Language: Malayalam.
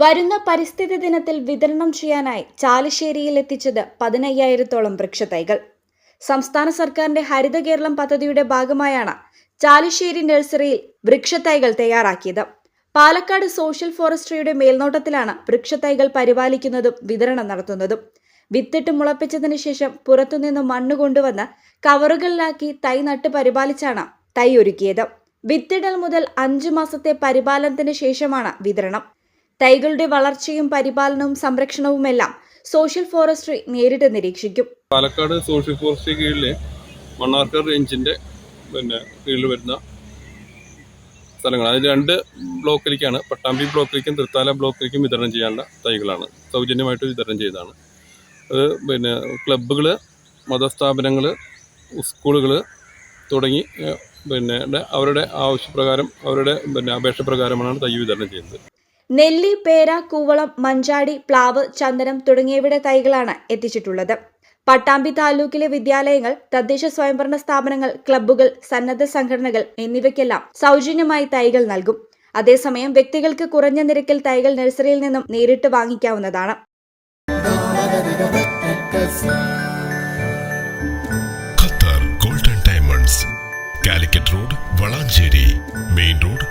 വരുന്ന പരിസ്ഥിതി ദിനത്തിൽ വിതരണം ചെയ്യാനായി ചാലിശ്ശേരിയിൽ എത്തിച്ചത് പതിനയ്യായിരത്തോളം വൃക്ഷത്തൈകൾ സംസ്ഥാന സർക്കാരിന്റെ ഹരിത കേരളം പദ്ധതിയുടെ ഭാഗമായാണ് ചാലിശ്ശേരി നഴ്സറിയിൽ വൃക്ഷത്തൈകൾ തയ്യാറാക്കിയത്. പാലക്കാട് സോഷ്യൽ ഫോറസ്ട്രിയുടെ മേൽനോട്ടത്തിലാണ് വൃക്ഷത്തൈകൾ പരിപാലിക്കുന്നതും വിതരണം നടത്തുന്നതും. വിത്തിട്ട് മുളപ്പിച്ചതിന് ശേഷം പുറത്തുനിന്ന് മണ്ണ് കൊണ്ടുവന്ന് കവറുകളിലാക്കി തൈ നട്ട് പരിപാലിച്ചാണ് തൈ ഒരുക്കിയത്. വിത്തിടൽ മുതൽ അഞ്ചു മാസത്തെ പരിപാലനത്തിന് ശേഷമാണ് വിതരണം. തൈകളുടെ വളർച്ചയും പരിപാലനവും സംരക്ഷണവുമെല്ലാം സോഷ്യൽ ഫോറസ്ട്രി നേരിട്ട് നിരീക്ഷിക്കും. പാലക്കാട് സോഷ്യൽ ഫോറസ്ട്രി കീഴിലെ മണ്ണാർക്കാട് റേഞ്ചിന്റെ പിന്നെ കീഴിൽ വരുന്ന സ്ഥലങ്ങൾ അതിൽ രണ്ട് ബ്ലോക്കിലേക്കാണ്. പട്ടാമ്പി ബ്ലോക്കിലേക്കും തൃത്താല ബ്ലോക്കിലേക്കും വിതരണം ചെയ്യാനുള്ള തൈകളാണ്. സൗജന്യമായിട്ട് വിതരണം ചെയ്തതാണ്. അത് പിന്നെ ക്ലബ്ബുകൾ മതസ്ഥാപനങ്ങൾ സ്കൂളുകൾ തുടങ്ങി പിന്നെ അവരുടെ ആവശ്യപ്രകാരം അവരുടെ പിന്നെ അപേക്ഷ പ്രകാരമാണ് തൈ വിതരണം ചെയ്യുന്നത്. നെല്ലി പേര കൂവളം മഞ്ചാടി പ്ലാവ് ചന്ദനം തുടങ്ങിയവയുടെ തൈകളാണ് എത്തിച്ചിട്ടുള്ളത്. പട്ടാമ്പി താലൂക്കിലെ വിദ്യാലയങ്ങൾ തദ്ദേശ സ്വയംഭരണ സ്ഥാപനങ്ങൾ ക്ലബ്ബുകൾ സന്നദ്ധ സംഘടനകൾ എന്നിവയ്ക്കെല്ലാം സൗജന്യമായി തൈകൾ നൽകും. അതേസമയം വ്യക്തികൾക്ക് കുറഞ്ഞ നിരക്കിൽ തൈകൾ നഴ്സറിയിൽ നിന്നും നേരിട്ട് വാങ്ങിക്കാവുന്നതാണ്. Qatar golden diamonds Calicut road Valanchery main road